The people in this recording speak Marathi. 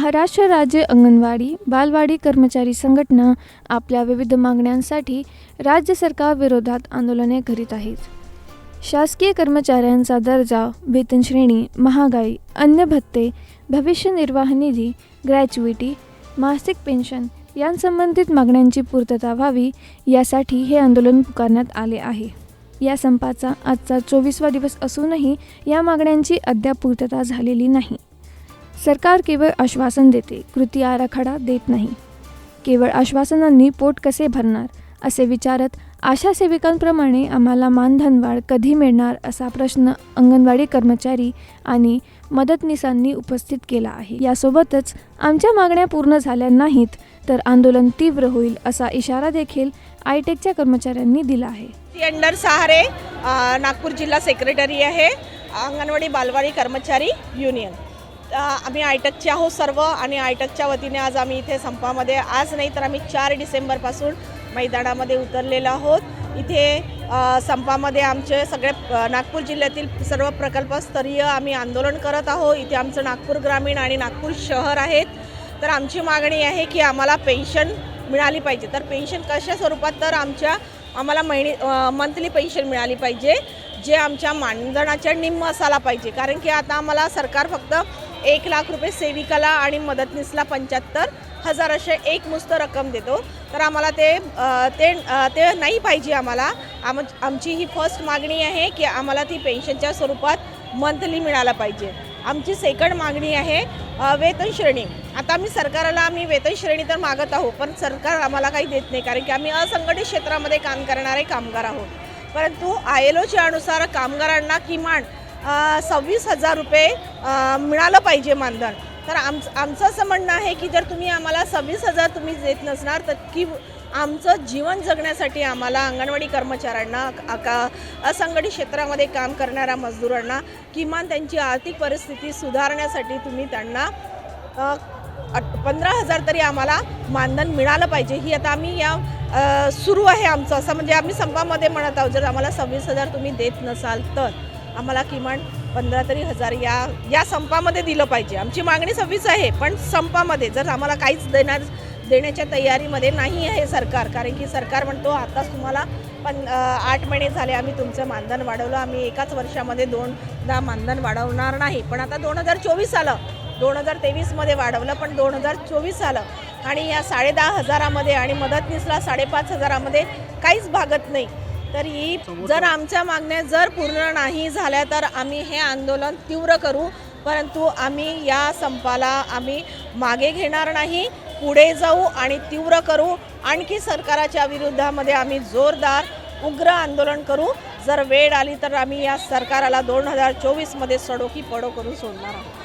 महाराष्ट्र राज्य अंगणवाडी बालवाडी कर्मचारी संघटना आपल्या विविध मागण्यांसाठी राज्य सरकारविरोधात आंदोलने करीत आहेत. शासकीय कर्मचाऱ्यांचा दर्जा वेतन श्रेणी महागाई अन्य भत्ते भविष्य निर्वाह निधी ग्रॅच्युइटी मासिक पेन्शन यांसंबंधित मागण्यांची पूर्तता व्हावी यासाठी हे आंदोलन पुकारण्यात आले आहे. या संपाचा आजचा चोवीसवा दिवस असूनही या मागण्यांची अद्याप पूर्तता झालेली नाही. सरकार केवळ आश्वासन देते कृती आराखडा देत नाही. केवळ आश्वासनांनी पोट कसे भरणार असे विचारत आशा सेविकांप्रमाणे आम्हाला मानधनवाढ कधी मिळणार असा प्रश्न अंगणवाडी कर्मचारी आणि मदतनीसांनी उपस्थित केला आहे. यासोबतच आमच्या मागण्या पूर्ण झाल्या नाहीत तर आंदोलन तीव्र होईल असा इशारा देखील आयटेकच्या कर्मचाऱ्यांनी दिला आहे. अंडर सहारे नागपूर जिल्हा सेक्रेटरी आहे अंगणवाडी बालवाडी कर्मचारी युनियन. आम्ही आयटकचे आहोत सर्व आणि आयटकच्या वतीने आज आम्ही इथे संपामध्ये आज नाही तर आम्ही चार डिसेंबरपासून मैदानामध्ये उतरलेलो आहोत. इथे संपामध्ये आमचे सगळे नागपूर जिल्ह्यातील सर्व प्रकल्पस्तरीय आम्ही आंदोलन करत आहोत. इथे आमचं नागपूर ग्रामीण आणि नागपूर शहर आहेत. तर आमची मागणी आहे की आम्हाला पेन्शन मिळाली पाहिजे. तर पेन्शन कशा स्वरूपात? तर आमच्या आम्हाला महिने मंथली पेन्शन मिळाली पाहिजे जे आमच्या मानधनाच्या निम्म असायला पाहिजे. कारण की आता आम्हाला सरकार फक्त एक लाख रुपये सेविकाला आणि मदतनीसला पंच्याहत्तर हजार असे एक मुस्त रक्कम देतो. तर आम्हाला ते ते ते नाही पाहिजे आम्हाला. आम आमची ही फर्स्ट मागणी आहे की आम्हाला ती पेन्शनच्या स्वरूपात मंथली मिळायला पाहिजे. आमची सेकंड मागणी आहे वेतन श्रेणी. आता आम्ही सरकारला आम्ही वेतन श्रेणी तर मागत आहोत पण सरकार आम्हाला काही देत नाही कारण की आम्ही असंघटित क्षेत्रामध्ये काम करणारे कामगार आहोत. परंतु आय एल ओच्या अनुसार कामगारांना किमान सव्वीस हजार रुपये मिळालं पाहिजे मानधन. तर आमचं आमचं असं म्हणणं आहे की जर तुम्ही आम्हाला सव्वीस हजार तुम्ही देत नसणार तर की आमचं जीवन जगण्यासाठी आम्हाला अंगणवाडी कर्मचाऱ्यांना का असंघटित क्षेत्रामध्ये काम करणाऱ्या मजदूरांना किमान त्यांची आर्थिक परिस्थिती सुधारण्यासाठी तुम्ही त्यांना अट- पंधरा हजार तरी आम्हाला मानधन मिळालं पाहिजे. ही आता आम्ही या सुरू आहे आमचं. असं म्हणजे आम्ही संपामध्ये म्हणत आहोत जर आम्हाला सव्वीस हजार तुम्ही देत नसाल तर. आम्हाला किमान पंधरा तरी हजार या या संपामध्ये दिलं पाहिजे. आमची मागणी सव्वीस आहे पण संपामध्ये जर आम्हाला काहीच देणार देण्याच्या तयारीमध्ये नाही आहे सरकार कारण की सरकार म्हणतो आताच तुम्हाला पण आठ महिने झाले आम्ही तुमचं मानधन वाढवलं. आम्ही एकाच वर्षामध्ये दोनदा मानधन वाढवणार नाही. पण आता दोन हजार चोवीस आलं. दोन हजार तेवीसमध्ये वाढवलं पण दोन हजार चोवीस आलं. आणि या साडेदहा हजारामध्ये आणि मदतनीसला साडेपाच हजारामध्ये काहीच भागत नाही. तर ही जर आमच्या मागण्या जर पूर्ण नाही झाल्या तर आम्ही हे आंदोलन तीव्र करू. परंतु आम्ही या संपाला आम्ही मागे घेणार नाही पुढे जाऊ आणि तीव्र करू. आणखी सरकाराच्या विरुद्धामध्ये आम्ही जोरदार उग्र आंदोलन करू. जर वेळ आली तर आम्ही या सरकाराला दोन हजार चोवीसमध्ये सडोकी पडो करून सोडणार आहोत.